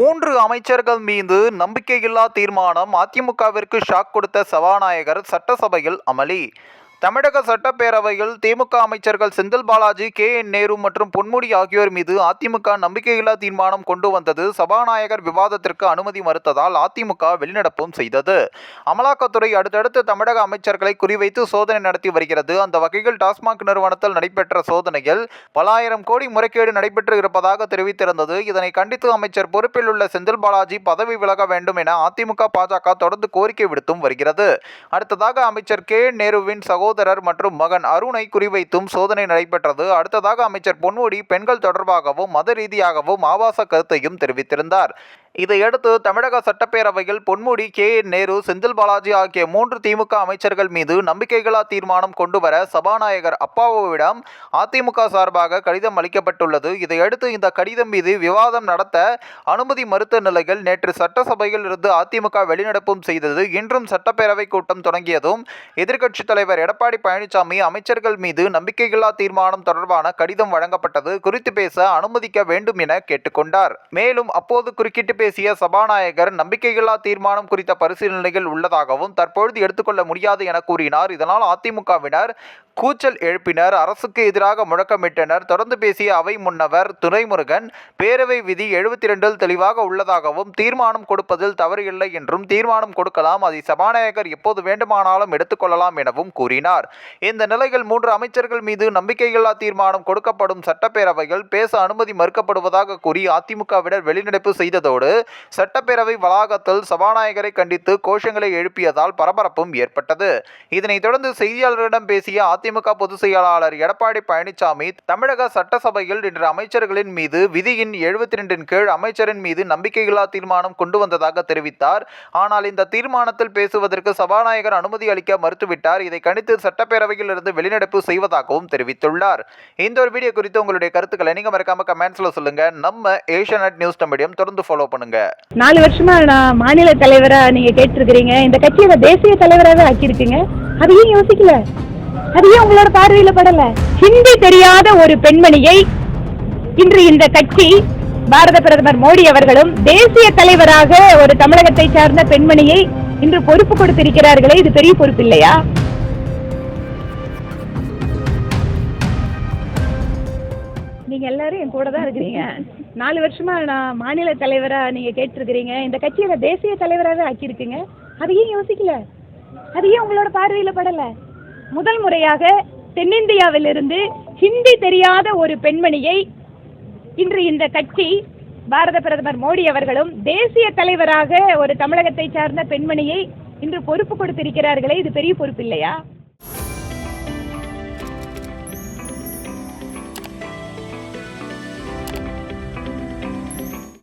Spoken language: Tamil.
மூன்று அமைச்சர்கள் மீது நம்பிக்கையில்லா தீர்மானம் அதிமுகவிற்கு ஷாக் கொடுத்த சபாநாயகர் சட்டசபையில் அமளி. தமிழக சட்டப்பேரவையில் திமுக அமைச்சர்கள் செந்தில் பாலாஜி கே. என். நேரு மற்றும் பொன்முடி ஆகியோர் மீது அதிமுக நம்பிக்கையில்லா தீர்மானம் கொண்டு வந்தது சபாநாயகர் விவாதத்திற்கு அனுமதி மறுத்ததால் அதிமுக வெளிநடப்பும் செய்தது. அமலாக்கத்துறை அடுத்தடுத்து தமிழக அமைச்சர்களை குறிவைத்து சோதனை நடத்தி வருகிறது. அந்த வகையில் டாஸ்மாக் நிறுவனத்தில் நடைபெற்ற சோதனையில் பல ஆயிரம் கோடி முறைகேடு நடைபெற்று இருப்பதாக தெரிவித்திருந்தது. இதனை கண்டித்து அமைச்சர் பொறுப்பில் உள்ள செந்தில் பாலாஜி பதவி விலக வேண்டும் என அதிமுக பாஜக தொடர்ந்து கோரிக்கை விடுத்தும் வருகிறது. அடுத்ததாக அமைச்சர் கே. நேருவின் சகோதரர் மற்றும் மகன் அருணை குறிவைத்தும் சோதனை நடைபெற்றது. அடுத்ததாக அமைச்சர் பொன்முடி பெண்கள் தொடர்பாகவும் மத ரீதியாகவும் ஆபாச கருத்தையும் தெரிவித்திருந்தார். இதையடுத்து தமிழக சட்டப்பேரவையில் பொன்முடி கே. என். நேரு செந்தில் பாலாஜி ஆகிய மூன்று திமுக அமைச்சர்கள் மீது நம்பிக்கைகளா தீர்மானம் கொண்டுவர சபாநாயகர் அப்பாவுவிடம் அதிமுக சார்பாக கடிதம் அளிக்கப்பட்டுள்ளது. இதையடுத்து இந்த கடிதம் மீது விவாதம் நடத்த அனுமதி மறுத்த நிலையில் நேற்று சட்டசபையில் இருந்து அதிமுக வெளிநடப்பும் செய்தது. இன்றும் சட்டப்பேரவை கூட்டம் தொடங்கியதும் எதிர்க்கட்சித் தலைவர் எடப்பாடி பழனிசாமி அமைச்சர்கள் மீது நம்பிக்கையில்லா தீர்மானம் தொடர்பான கடிதம் வழங்கப்பட்டது. குறித்து பேச அனுமதிக்க வேண்டும் என கேட்டுக்கொண்டார். மேலும் அப்போது குறுக்கிட்டு பேசிய சபாநாயகர் நம்பிக்கையில்லா தீர்மானம் குறித்த பரிசீலனைகள் உள்ளதாகவும் தற்பொழுது எடுத்துக்கொள்ள முடியாது என கூறினார். இதனால் அதிமுகவினர் கூச்சல் எழுப்பினர். அரசுக்கு எதிராக முழக்கமிட்டனர். தொடர்ந்து பேசிய அவை முன்னவர் துரைமுருகன் பேரவை விதி எழுபத்தி ரெண்டில் தெளிவாக உள்ளதாகவும் தீர்மானம் கொடுப்பதில் தவறு இல்லை என்றும் தீர்மானம் கொடுக்கலாம் அதை சபாநாயகர் எப்போது வேண்டுமானாலும் எடுத்துக்கொள்ளலாம் எனவும் கூறினார். இந்த நிலையில் மூன்று அமைச்சர்கள் மீது நம்பிக்கையில்லா தீர்மானம் கொடுக்கப்படும் சட்டப்பேரவையில் பேச அனுமதி மறுக்கப்படுவதாக கூறி அதிமுகவினர் வெளிநடப்பு செய்ததோடு சட்டப்பேரவை வளாகத்தில் சபாநாயகரை கண்டித்து கோஷங்களை எழுப்பியதால் பரபரப்பும் ஏற்பட்டது. இதனைத் தொடர்ந்து செய்தியாளர்களிடம் பேசிய அதிமுக பொதுச் செயலாளர் எடப்பாடி பழனிசாமி தமிழக சட்டசபையில் இன்று அமைச்சர்களின் மீது விதியின் எழுபத்தி ரெண்டின் கீழ் அமைச்சரின் மீது நம்பிக்கையில்லா தீர்மானம் கொண்டு வந்ததாக தெரிவித்தார். ஆனால் இந்த தீர்மானத்தில் பேசுவதற்கு சபாநாயகர் அனுமதி அளிக்க மறுத்துவிட்டார். இதை கணித்து சட்டப்பேரவையில் இருந்து வெளிநடப்பு செய்வதாகவும் தெரிவித்துள்ளார். இந்த ஒரு வீடியோ குறித்து உங்களுடைய கருத்துக்களை நீங்க மறக்காம கமெண்ட்ஸ்ல சொல்லுங்க. நம்ம ஏஷியா நியூஸ் மீடியம் தொடர்ந்து ஃபாலோ பண்ணுங்க. நாலு வருஷமா நான் மாநில தலைவரா நீங்க கேட்டிருக்கிறீங்க. இந்த கட்சியோட தேசிய தலைவராகவே ஆக்கியிருக்கீங்க. அது ஏன் யோசிக்கல? அது ஏன் உங்களோட பார்வையில படல? ஹிந்தி தெரியாத ஒரு பெண்மணியை இன்று இந்த கட்சி பாரத பிரதமர் மோடி அவர்களும் தேசிய தலைவராக ஒரு தமிழகத்தை சார்ந்த பெண்மணியை இன்று பொறுப்பு கொடுத்திருக்கிறார்களே இது பெரிய பொறுப்பு இல்லையா? நீங்க எல்லாரும் என் கூட தான் இருக்கிறீங்க. நாலு வருஷமா நான் மாநில தலைவரா நீங்க கேட்டிருக்கிறீங்க. இந்த கட்சியோட தேசிய தலைவராகவே ஆக்கியிருக்கீங்க. அது ஏன் யோசிக்கல? அது ஏன் உங்களோட பார்வையில படல? முதல் முறையாக தென்னிந்தியாவிலிருந்து ஹிந்தி தெரியாத ஒரு பெண்மணியை இன்று இந்த கட்சி பாரத பிரதமர் மோடி அவர்களும் தேசிய தலைவராக ஒரு தமிழகத்தை சார்ந்த பெண்மணியை இன்று பொறுப்பு கொடுத்திருக்கிறார்களே இது பெரிய பொறுப்பு இல்லையா?